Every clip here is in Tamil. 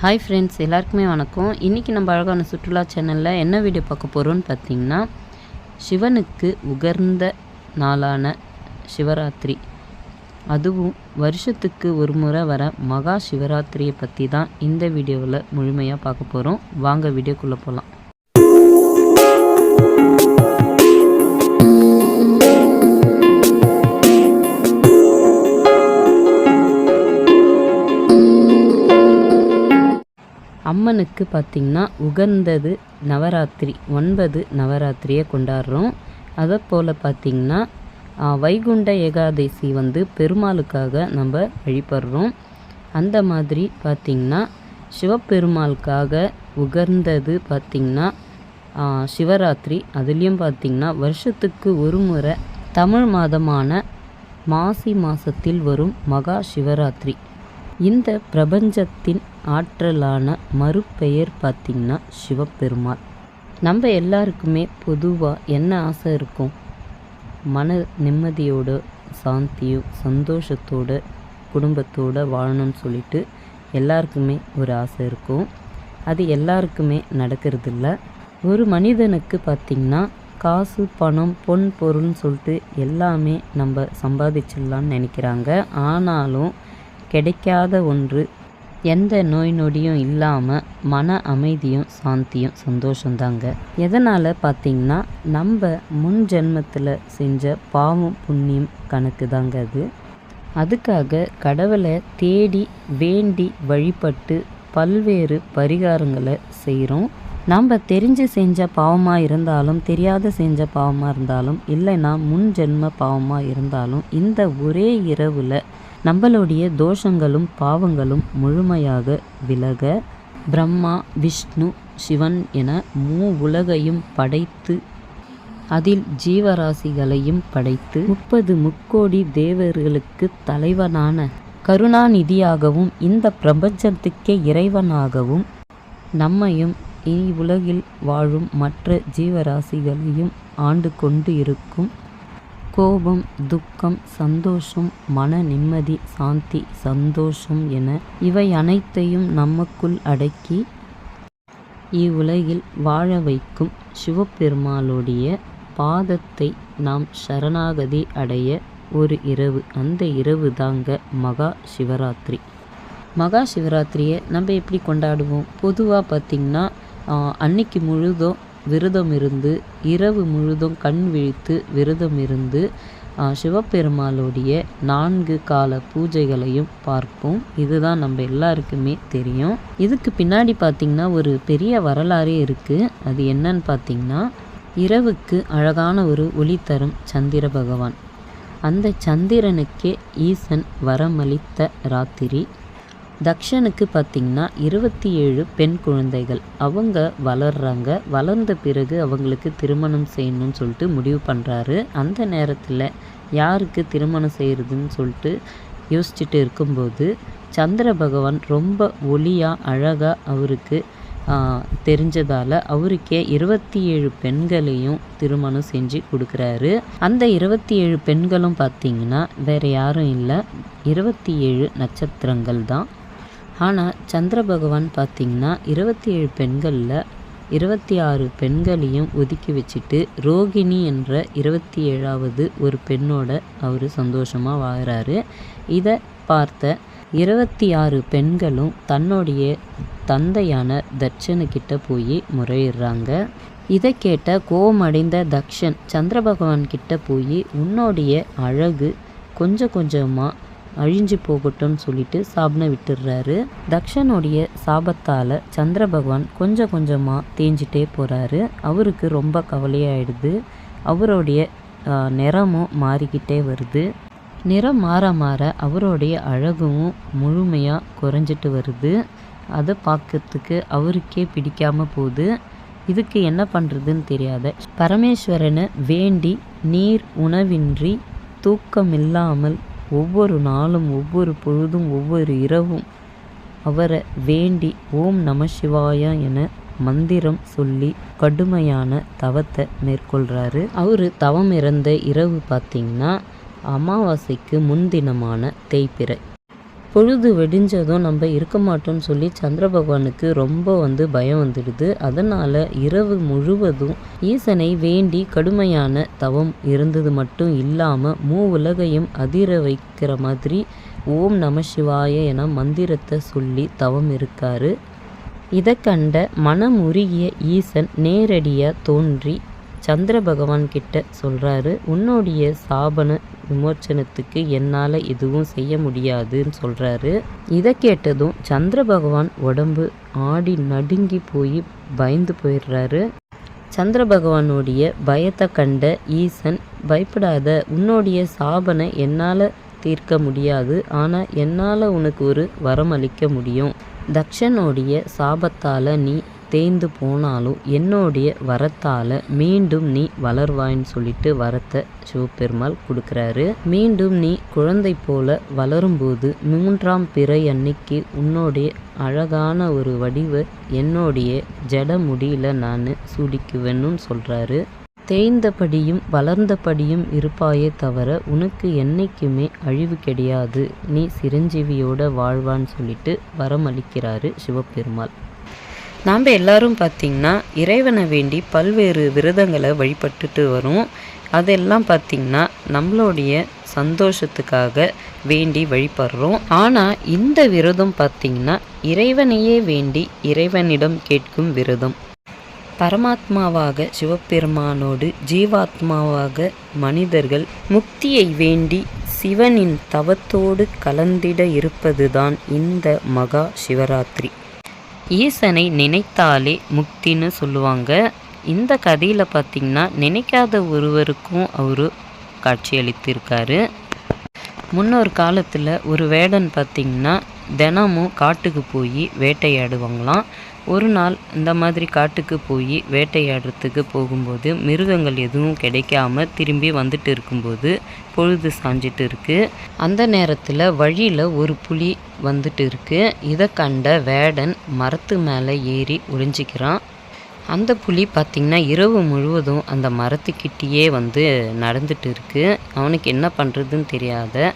ஹாய் ஃப்ரெண்ட்ஸ் எல்லாருக்குமே வணக்கம். இன்றைக்கி நம்ம அழகான சுற்றுலா சேனலில் என்ன வீடியோ பார்க்க போகிறோம்னு பார்த்தீங்கன்னா சிவனுக்கு உகர்ந்த நாளான சிவராத்திரி. அதுவும் வருஷத்துக்கு ஒரு முறை வர மகா சிவராத்திரியை பற்றி தான் இந்த வீடியோவில் முழுமையாக பார்க்க போகிறோம் வாங்க வீடியோக்குள்ளே போகலாம் அம்மனுக்கு பார்த்திங்கன்னா உகந்தது நவராத்திரி ஒன்பது நவராத்திரியை கொண்டாடுறோம். அதை போல் பார்த்திங்கன்னா வைகுண்ட ஏகாதசி வந்து பெருமாளுக்காக நம்ம வழிபடுறோம். அந்த மாதிரி பார்த்திங்கன்னா சிவபெருமாளுக்காக உகர்ந்தது பார்த்திங்கன்னா சிவராத்திரி. அதுலேயும் பார்த்திங்கன்னா வருஷத்துக்கு ஒரு முறை தமிழ் மாதமான மாசி மாதத்தில் வரும் மகா சிவராத்திரி. இந்த பிரபஞ்சத்தின் ஆற்றலான மறுபெயர் பார்த்திங்கன்னா சிவபெருமாள். நம்ம எல்லாருக்குமே பொதுவாக என்ன ஆசை இருக்கும்? மன நிம்மதியோட சாந்தியும் சந்தோஷத்தோட குடும்பத்தோடு வாழணும்னு சொல்லிட்டு எல்லாருக்குமே ஒரு ஆசை இருக்கும். அது எல்லாருக்குமே நடக்கிறதில்ல. ஒரு மனிதனுக்கு பார்த்திங்கன்னா காசு பணம் பொன் பொருள்னு சொல்லிட்டு எல்லாமே நம்ம சம்பாதிச்சிடலான்னு நினைக்கிறாங்க. ஆனாலும் கிடைக்காத ஒன்று. எந்த நோய் நொடியும் இல்லாமல் மன அமைதியும் சாந்தியும் சந்தோஷந்தாங்க. எதனால் பார்த்தீங்கன்னா நம்ம முன் ஜென்மத்தில் செஞ்ச பாவம் புண்ணியம் கணக்கு தாங்க அது. அதுக்காக கடவுளை தேடி வேண்டி வழிபட்டு பல்வேறு பரிகாரங்களை செய்கிறோம் நம்ம தெரிஞ்சு செஞ்ச பாவமாக இருந்தாலும் தெரியாத செஞ்ச பாவமாக இருந்தாலும் இல்லைன்னா முன் ஜென்ம பாவமாக இருந்தாலும் இந்த ஒரே இரவில் நம்மளுடைய தோஷங்களும் பாவங்களும் முழுமையாக விலக பிரம்மா விஷ்ணு சிவன் என மூ உலகையும் படைத்து அதில் ஜீவராசிகளையும் படைத்து முப்பது முக்கோடி தேவர்களுக்கு தலைவனான கருணாநிதியாகவும் இந்த பிரபஞ்சத்துக்கே இறைவனாகவும் நம்மையும் இனி உலகில் வாழும் மற்ற ஜீவராசிகளையும் ஆண்டு கொண்டு இருக்கும் கோபம் துக்கம் சந்தோஷம் மன நிம்மதி சாந்தி சந்தோஷம் என இவை அனைத்தையும் நமக்குள் அடக்கி இவ்வுலகில் வாழ வைக்கும் சிவபெருமாளுடைய பாதத்தை நாம் சரணாகதி அடைய ஒரு இரவு அந்த இரவு தாங்க மகா சிவராத்திரி. மகா சிவராத்திரியை நம்ம எப்படி கொண்டாடுவோம்? பொதுவாக பார்த்திங்கன்னா அன்னைக்கு முழுதும் விரதம் இருந்து இரவு முழுதும் கண் விழித்து விரதம் இருந்து சிவபெருமாளுடைய நான்கு கால பூஜைகளையும் பார்ப்போம். இதுதான் நம்ம எல்லாருக்குமே தெரியும். இதுக்கு பின்னாடி பார்த்திங்கன்னா ஒரு பெரிய வரலாறே இருக்குது அது என்னன்னு பார்த்திங்கன்னா இரவுக்கு அழகான ஒரு ஒளி தரும் சந்திர பகவான். அந்த சந்திரனுக்கே ஈசன் வரமளித்த ராத்திரி. தக்ஷனுக்கு பார்த்திங்கன்னா இருபத்தி ஏழு பெண் குழந்தைகள். அவங்க வளர்றாங்க. வளர்ந்த பிறகு அவங்களுக்கு திருமணம் செய்யணும்னு சொல்லிட்டு முடிவு பண்ணுறாரு அந்த நேரத்தில் யாருக்கு திருமணம் செய்கிறதுன்னு சொல்லிட்டு யோசிச்சுட்டு இருக்கும்போது சந்திர பகவான் ரொம்ப ஒளியாக அழகாக அவருக்கு தெரிஞ்சதால் அவருக்கே இருபத்தி ஏழு பெண்களையும் திருமணம் செஞ்சு கொடுக்குறாரு. அந்த இருபத்தி ஏழு பெண்களும் பார்த்திங்கன்னா வேறு யாரும் இல்லை. இருபத்தி ஏழு நட்சத்திரங்கள் தான். ஆனால் சந்திர பகவான் பார்த்திங்கன்னா இருபத்தி ஏழு பெண்களில் இருபத்தி ஆறு பெண்களையும் ஒதுக்கி வச்சுட்டு ரோகிணி என்ற இருபத்தி ஏழாவது ஒரு பெண்ணோட அவர் சந்தோஷமாக வாழ்கிறாரு இதை பார்த்த இருபத்தி ஆறு பெண்களும் தன்னுடைய தந்தையான தட்சனுக்கிட்ட போய் முறையிடுறாங்க. இதை கேட்ட கோபமடைந்த தக்ஷன் சந்திர பகவான் கிட்ட போய் உன்னுடைய அழகு கொஞ்சம் கொஞ்சமாக அழிஞ்சு போகட்டும்னு சொல்லிட்டு சாபனை விட்டுடுறாரு. தக்ஷனுடைய சாபத்தால் சந்திர பகவான் கொஞ்சம் கொஞ்சமாக தேஞ்சிட்டே போகிறாரு அவருக்கு ரொம்ப கவலையாயிடுது. அவருடைய நிறமும் மாறிக்கிட்டே வருது. நிறம் மாற மாற அவருடைய அழகும் முழுமையாக குறைஞ்சிட்டு வருது. அதை பார்க்கறதுக்கு அவருக்கே பிடிக்காம போகுது. இதுக்கு என்ன பண்ணுறதுன்னு தெரியாத. பரமேஸ்வரனை வேண்டி நீர் உணவின்றி தூக்கமில்லாமல் ஒவ்வொரு நாளும் ஒவ்வொரு பொழுதும் ஒவ்வொரு இரவும் அவரை வேண்டி ஓம் நம சிவாயா என மந்திரம் சொல்லி கடுமையான தவத்தை மேற்கொள்கிறாரு அவர் தவம் இறந்த இரவு பார்த்திங்கன்னா அமாவாசைக்கு முன்தினமான தேய்பிறை. பொழுது வெடிஞ்சதும் நம்ம இருக்க மாட்டோம்னு சொல்லி சந்திர பகவானுக்கு ரொம்ப வந்து பயம் வந்துடுது. அதனால் இரவு முழுவதும் ஈசனை வேண்டி கடுமையான தவம் இருந்தது மட்டும் இல்லாமல் மூ உலகையும் அதிர வைக்கிற மாதிரி ஓம் நம சிவாய என மந்திரத்தை சொல்லி தவம் இருக்காரு. இதை கண்ட மனம் உருகிய ஈசன் நேரடியாக தோன்றி சந்திர பகவான் கிட்ட சொல்கிறாரு உன்னுடைய சாபன விமோச்சனத்துக்கு என்னால் எதுவும் செய்ய முடியாதுன்னு சொல்கிறாரு இதை கேட்டதும் சந்திர பகவான் உடம்பு ஆடி நடுங்கி போய் பயந்து போயிடுறாரு. சந்திர பகவானுடைய பயத்தை கண்ட ஈசன் பயப்படாத உன்னுடைய சாபனை என்னால் தீர்க்க முடியாது. ஆனால் என்னால் உனக்கு ஒரு வரம் அளிக்க முடியும். தக்ஷனுடைய சாபத்தால் நீ தேய்ந்து போனாலும் என்னுடைய வரத்தால் மீண்டும் நீ வளர்வாய்ன்னு சொல்லிட்டு வரத்தை சிவபெருமாள் கொடுக்குறாரு. மீண்டும் நீ குழந்தை போல வளரும்போது மூன்றாம் பிறை அன்னைக்கு உன்னுடைய அழகான ஒரு வடிவ என்னுடைய ஜட முடியில் நான் சூடிக்குவேன்னு சொல்கிறாரு தேய்ந்தபடியும் வளர்ந்தபடியும் இருப்பாயே தவிர உனக்கு என்னைக்குமே அழிவு கிடையாது. நீ சிரஞ்சீவியோட வாழ்வான்னு சொல்லிட்டு வரமளிக்கிறாரு சிவபெருமாள். நாம் எல்லாரும் பார்த்திங்கன்னா இறைவனை வேண்டி பல்வேறு விரதங்களை வழிபட்டுட்டு வரோம். அதெல்லாம் பார்த்திங்கன்னா நம்மளுடைய சந்தோஷத்துக்காக வேண்டி வழிபடுறோம். ஆனால் இந்த விரதம் பார்த்திங்கன்னா இறைவனையே வேண்டி இறைவனிடம் கேட்கும் விரதம். பரமாத்மாவாக சிவபெருமானோடு ஜீவாத்மாவாக மனிதர்கள் முக்தியை வேண்டி சிவனின் தவத்தோடு கலந்திட இருப்பதுதான் இந்த மகா சிவராத்திரி. ஈசனை நினைத்தாலே முக்தின்னு சொல்லுவாங்க. இந்த கதையில் பார்த்திங்கன்னா நினைக்காத ஒருவருக்கும் அவர் காட்சியளித்திருக்காரு. முன்னொரு காலத்தில் ஒரு வேடன் பார்த்திங்கன்னா தினமும் காட்டுக்கு போய் வேட்டையாடுவாங்களாம். ஒரு நாள் இந்த மாதிரி காட்டுக்கு போய் வேட்டையாடுறதுக்கு போகும்போது மிருகங்கள் எதுவும் கிடைக்காம திரும்பி வந்துட்டு இருக்கும்போது பொழுது சாஞ்சிட்டு இருக்கு. அந்த நேரத்தில் வழியில் ஒரு புலி வந்துட்டு இருக்கு. இதை கண்ட வேடன் மரத்து மேலே ஏறி ஒளிஞ்சிக்கிறான். அந்த புலி பார்த்திங்கன்னா இரவு முழுவதும் அந்த மரத்துக்கிட்டேயே வந்து நடந்துட்டு இருக்குது அவனுக்கு என்ன பண்ணுறதுன்னு தெரியாத.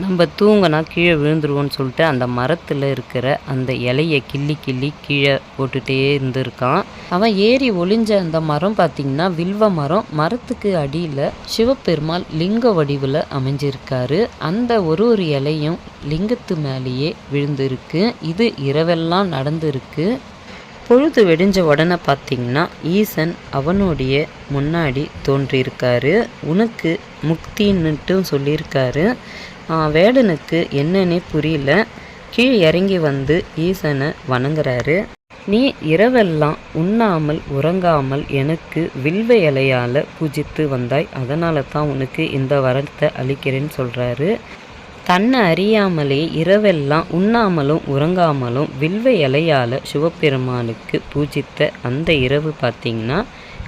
நம்ம தூங்கினா கீழே விழுந்துருவோன்னு சொல்லிட்டு அந்த மரத்தில் இருக்கிற அந்த இலையை கிள்ளி கிள்ளி கீழே போட்டுகிட்டே இருந்திருக்கான். அவன் ஏறி ஒளிஞ்ச அந்த மரம் பார்த்திங்கன்னா வில்வ மரம். மரத்துக்கு அடியில் சிவபெருமாள் லிங்க வடிவில் அமைஞ்சிருக்காரு. அந்த ஒரு ஒரு இலையும் லிங்கத்து மேலேயே விழுந்திருக்கு. இது இரவெல்லாம் நடந்திருக்கு. பொழுது வெடிஞ்ச உடனே பார்த்தீங்கன்னா ஈசன் அவனுடைய முன்னாடி தோன்றியிருக்காரு. உனக்கு முக்தின்னுட்டும் சொல்லியிருக்காரு. வேடனுக்கு என்னன்னே புரியல. கீழ் இறங்கி வந்து ஈசனை வணங்குறாரு. நீ இரவெல்லாம் உண்ணாமல் உறங்காமல் எனக்கு வில்வ இலையால் பூஜித்து வந்தாய். அதனால தான் உனக்கு இந்த வரத்தை அளிக்கிறேன்னு சொல்கிறாரு தன்னை அறியாமலே இரவெல்லாம் உண்ணாமலும் உறங்காமலும் வில்வ இலையால் சிவபெருமானுக்கு பூஜித்த அந்த இரவு பார்த்திங்கன்னா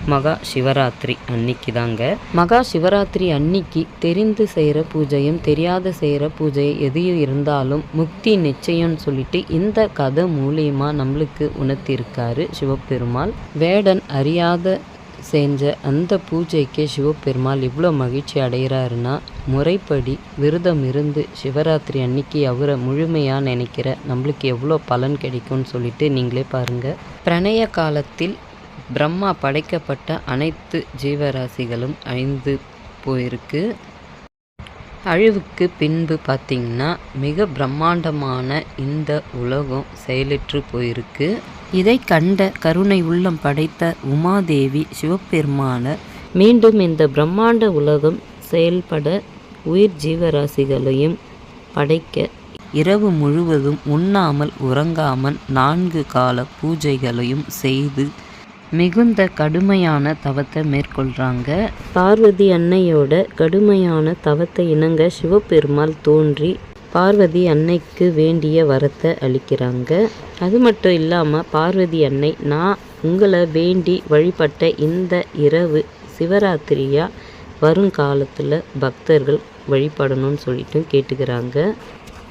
மகா சிவராத்திரி அன்னைக்கு தாங்க. மகா சிவராத்திரி அன்னைக்கு தெரிந்து செய்கிற பூஜையும் தெரியாத செய்கிற பூஜை எதையும் இருந்தாலும் முக்தி நிச்சயம்னு சொல்லிட்டு இந்த கதை மூலியமாக நம்மளுக்கு உணர்த்தியிருக்காரு சிவபெருமாள். வேடன் அறியாத செஞ்ச அந்த பூஜைக்கு சிவபெருமாள் இவ்வளோ மகிழ்ச்சி அடைகிறாருன்னா முறைப்படி விரதம் இருந்து சிவராத்திரி அன்னைக்கு அவரை முழுமையாக நினைக்கிற நம்மளுக்கு எவ்வளோ பலன் கிடைக்கும்னு சொல்லிட்டு நீங்களே பாருங்கள் பிரணய காலத்தில் பிரம்மா படைக்கப்பட்ட அனைத்து ஜீவராசிகளும் அழிந்து போயிருக்கு. அழிவுக்கு பின்பு பார்த்திங்கன்னா மிக பிரம்மாண்டமான இந்த உலகம் செயலற்று போயிருக்கு. இதை கண்ட கருணை உள்ளம் படைத்த உமாதேவி சிவபெருமான மீண்டும் இந்த பிரம்மாண்ட உலகம் செயல்பட உயிர் ஜீவராசிகளையும் படைக்க இரவு முழுவதும் உண்ணாமல் உறங்காமல் நான்கு கால பூஜைகளையும் செய்து மிகுந்த கடுமையான தவத்தை மேற்கொள்கிறாங்க பார்வதி அன்னையோட கடுமையான தவத்தை இணங்க சிவபெருமாள் தோன்றி பார்வதி அன்னைக்கு வேண்டிய வரத்தை அளிக்கிறாங்க. அது மட்டும் இல்லாமல் பார்வதி அன்னை நான் உங்களை வேண்டி வழிபட்ட இந்த இரவு சிவராத்திரியாக வருங்காலத்தில் பக்தர்கள் வழிபடணும்னு சொல்லிட்டு கேட்டுக்கிறாங்க.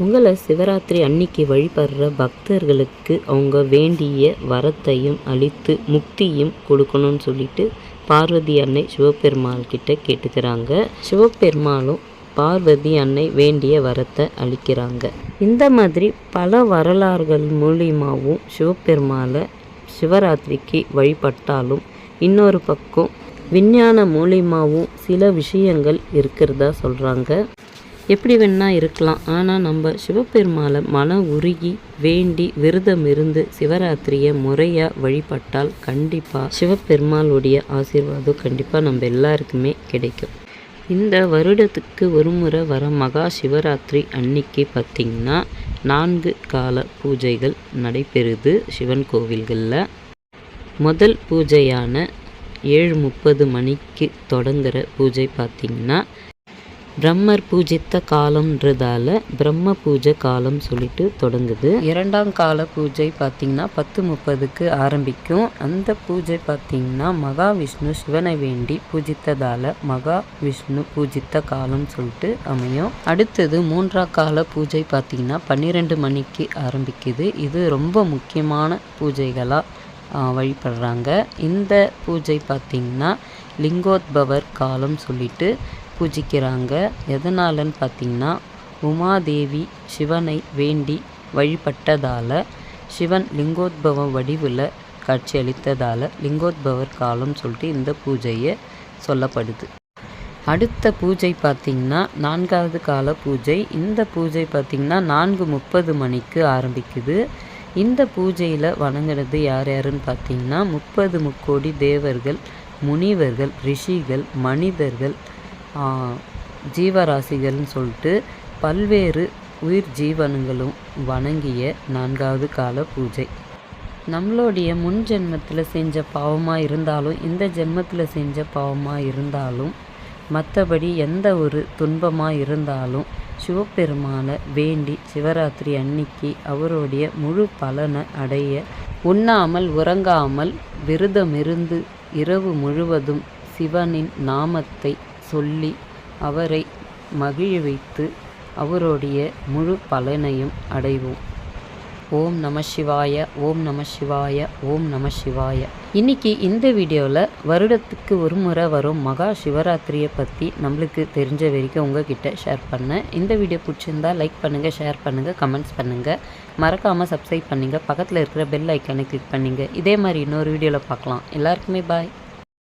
உங்களை சிவராத்திரி அன்னைக்கு வழிபடுற பக்தர்களுக்கு அவங்க வேண்டிய வரத்தையும் அளித்து முக்தியும் கொடுக்கணும்னு சொல்லிட்டு பார்வதி அன்னை சிவபெருமாள் கிட்ட கேட்டுக்கிறாங்க. சிவபெருமாளும் பார்வதி அன்னை வேண்டிய வரத்தை அளிக்கிறாங்க. இந்த மாதிரி பல வரலாறுகள் மூலியமாகவும் சிவபெருமாளை சிவராத்திரிக்கு வழிபட்டாலும் இன்னொரு பக்கம் விஞ்ஞான மூலியமாகவும் சில விஷயங்கள் இருக்கிறதா சொல்கிறாங்க எப்படி வேணா இருக்கலாம். ஆனால் நம்ம சிவபெருமாளை மன உருகி வேண்டி விரதம் இருந்து சிவராத்திரியை முறையாக வழிபட்டால் கண்டிப்பாக சிவபெருமாளுடைய ஆசீர்வாதம் கண்டிப்பாக நம்ம எல்லாருக்குமே கிடைக்கும். இந்த வருடத்துக்கு ஒரு முறை வர மகா சிவராத்திரி அன்னைக்கு பார்த்திங்கன்னா நான்கு கால பூஜைகள் நடைபெறுது சிவன் கோவில்களில். முதல் பூஜையான ஏழு முப்பது மணிக்கு தொடங்குகிற பூஜை பார்த்திங்கன்னா பிரம்மர் பூஜித்த காலம்ன்றதால பிரம்ம பூஜை காலம் சொல்லிட்டு தொடங்குது. இரண்டாம் கால பூஜை பார்த்திங்கன்னா பத்து முப்பதுக்கு ஆரம்பிக்கும். அந்த பூஜை பார்த்திங்கன்னா மகாவிஷ்ணு சிவனை வேண்டி பூஜித்ததால மகா விஷ்ணு பூஜித்த காலம் சொல்லிட்டு அமையும். அடுத்தது மூன்றாம் கால பூஜை பார்த்திங்கன்னா பன்னிரெண்டு மணிக்கு ஆரம்பிக்குது. இது ரொம்ப முக்கியமான பூஜைகளாக வழிபடுறாங்க. இந்த பூஜை பார்த்திங்கன்னா லிங்கோத்பவர் காலம் சொல்லிட்டு பூஜிக்கிறாங்க. எதனாலன்னு பார்த்திங்கன்னா உமாதேவி சிவனை வேண்டி வழிபட்டதால் சிவன் லிங்கோத்பவ வடிவில் காட்சியளித்ததால் லிங்கோத்பவர் காலம் சொல்லிட்டு இந்த பூஜையை சொல்லப்படுது. அடுத்த பூஜை பார்த்திங்கன்னா நான்காவது கால பூஜை. இந்த பூஜை பார்த்திங்கன்னா நான்கு முப்பது மணிக்கு ஆரம்பிக்குது. இந்த பூஜையில் வணங்குறது யார் யாருன்னு பார்த்திங்கன்னா முப்பது முக்கோடி தேவர்கள் முனிவர்கள் ரிஷிகள் மனிதர்கள் ஜீவராசிகள்னு சொல்லிட்டு பல்வேறு உயிர் ஜீவனங்களும் வணங்கிய நான்காவது கால பூஜை. நம்மளுடைய முன் ஜென்மத்தில் செஞ்ச பாவமாக இருந்தாலும் இந்த ஜென்மத்தில் செஞ்ச பாவமாக இருந்தாலும் மற்றபடி எந்த ஒரு துன்பமாக இருந்தாலும் சிவபெருமானை வேண்டி சிவராத்திரி அன்னைக்கு அவருடைய முழு பலனை அடைய உண்ணாமல் உறங்காமல் விரதமிருந்து இரவு முழுவதும் சிவனின் நாமத்தை சொல்லி அவரை மகிழ வைத்து அவருடைய முழு பலனையும் அடைவோம். ஓம் நம சிவாய ஓம் நம சிவாய ஓம் நம சிவாய. இன்னைக்கு இந்த வீடியோவில் வருடத்துக்கு ஒரு முறை வரும் மகா சிவராத்திரியை பற்றி நம்மளுக்கு தெரிஞ்ச வரைக்கும் உங்ககிட்ட ஷேர் பண்ணேன். இந்த வீடியோ பிடிச்சிருந்தா லைக் பண்ணுங்கள் ஷேர் பண்ணுங்கள் கமெண்ட்ஸ் பண்ணுங்கள் மறக்காமல் சப்ஸ்கிரைப் பண்ணுங்கள் பக்கத்தில் இருக்கிற பெல் ஐக்கானை கிளிக் பண்ணுங்கள் இதே மாதிரி இன்னொரு வீடியோவில் பார்க்கலாம். எல்லாருக்குமே பாய்